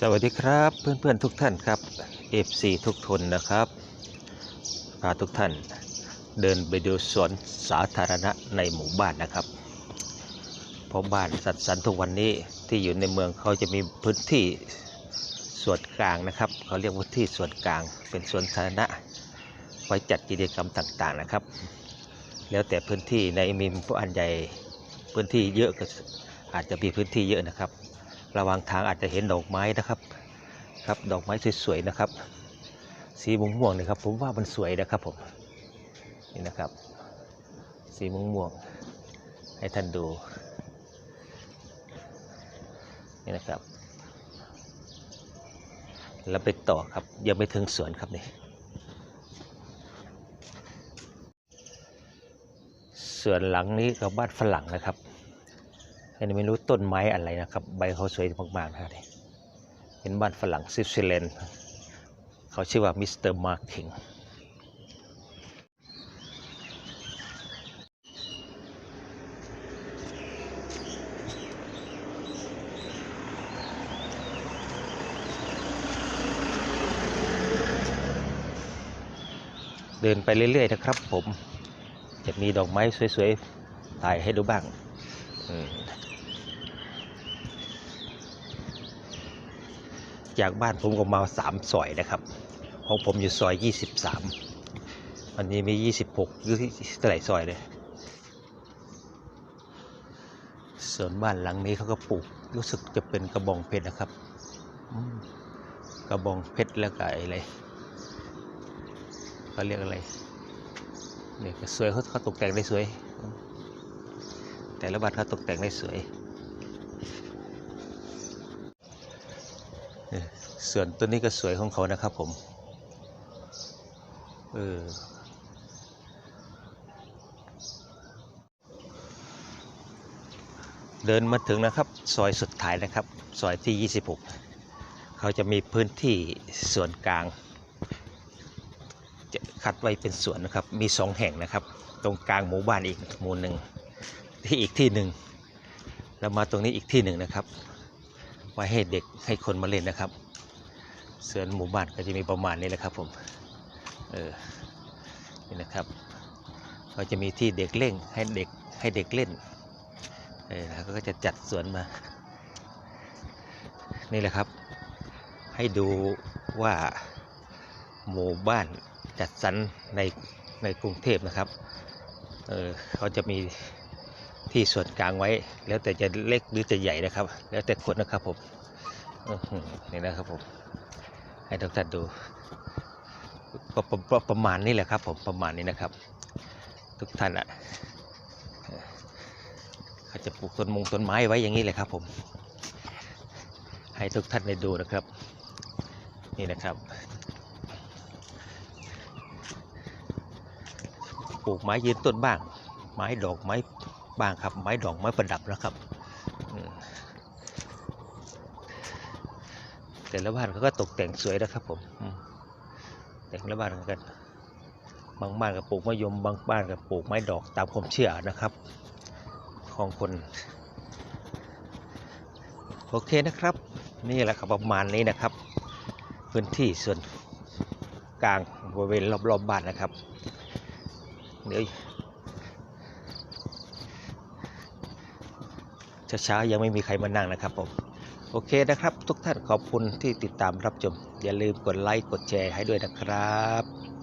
สวัสดีครับเพื่อนๆทุกท่านครับ F4 ทุกทนนะครับพาทุกท่านเดินไปดูสวนสาธารณะในหมู่บ้านนะครับ เพราะบ้านสัดสันทุกวันนี้ที่อยู่ในเมืองเขาจะมีพื้นที่ส่วนกลางนะครับ เขาเรียกว่าที่ส่วนกลางเป็นสวนสาธารณะ ไว้จัดกิจกรรมต่างๆนะครับ แล้วแต่พื้นที่ในมีผู้อันใหญ่พื้นที่เยอะก็อาจจะมีพื้นที่เยอะนะครับ ระหว่างทางอาจจะเห็นดอกไม้นะครับครับดอกไม้สวยๆนะครับ สีม่วงม่วงๆนะครับ ผมว่ามันสวยนะครับผมนี่นะครับ สีม่วงม่วงๆให้ท่านดูนี่นะครับแล้วไปต่อครับยังไม่ถึงสวนครับนี่สวนหลังนี้ก็บ้านฝรั่งนะครับ อันนี้ไม่รู้ต้นไม้อะไรนะครับ ใบเขาสวยมากๆนะครับนี่เป็นบ้านฝรั่งสวิเซอร์แลนเขาชื่อว่ามิสเตอร์มาร์คิงเดินไปเรื่อยๆนะครับผม จะมีดอกไม้สวยๆถ่ายให้ดูบ้างอืม จากบ้านผมก็มาสามซอยนะครับ ของผมอยู่ซอย23อันนี้มี26หรือเท่าไรซอยเลยส่วนบ้านหลังนี้เขาก็ปลูกรู้สึกจะเป็นกระบองเพชรนะครับกระบองเพชรแล้วก็อะไรเขาเรียกอะไรเนี่ยก็สวยเขาเขาตกแต่งได้สวย แต่ละบ้านเขาตกแต่งได้สวย ส่วนตัวนี้ก็สวยของเขานะครับผม เออ เดินมาถึงนะครับ ซอยสุดท้ายนะครับ ซอยที่ 26 เขาจะมีพื้นที่ส่วนกลาง จะคัดไว้เป็นสวนนะครับ มีสองแห่งนะครับ ตรงกลางหมู่บ้านอีกหมู่หนึ่ง ที่อีกที่หนึ่งแล้วมาตรงนี้อีกที่หนึ่งนะครับ ไว้ให้เด็กให้คนมาเล่นนะครับ สวนหมู่บ้านก็จะมีประมาณนี้แหละครับผม เออ นี่นะครับเขาจะมีที่เด็กเล่นให้เด็กให้เด็กเล่น เออแล้วก็จะจัดสวนมา นี่แหละครับ ให้ดูว่าหมู่บ้านจัดสรรในในกรุงเทพนะครับ เออเขาจะมีที่ส่วนกลางไว้ แล้วแต่จะเล็กหรือจะใหญ่นะครับ แล้วแต่คนนะครับผมอื้ออนี่นะครับผม ให้ทุกท่านดูประปรประมาณนี้แหละครับผมประมาณนี้นะครับ ทุกท่านอะเอ่อเขาจะปลูกต้นมงต้นไม้ไว้อย่างนี้เลยครับผม ให้ทุกท่านได้ดูนะครับ นี่นะครับปลูกไม้ยืนต้นบ้าง ไม้ดอกไม้บ้างครับ ไม้ดอกไม้ประดับนะครับอืม แต่ละบ้านเขาก็ตกแต่งสวยนะครับผมแต่ละบ้านเหมือนกัน บางบ้านก็ปลูกมะยมบางบ้านก็ปลูกไม้ดอกตามความเชื่อนะครับ ของคน โอเคนะครับ นี่แหละครับประมาณนี้นะครับ พื้นที่ส่วนกลางบริเวณรอบๆบบ้านนะครับ เดี๋ยวเช้าๆยังไม่มีใครมานั่งนะครับผม โอเคนะครับ ทุกท่านขอบคุณที่ติดตามรับชม อย่าลืมกดไลค์กดแชร์ให้ด้วยนะครับ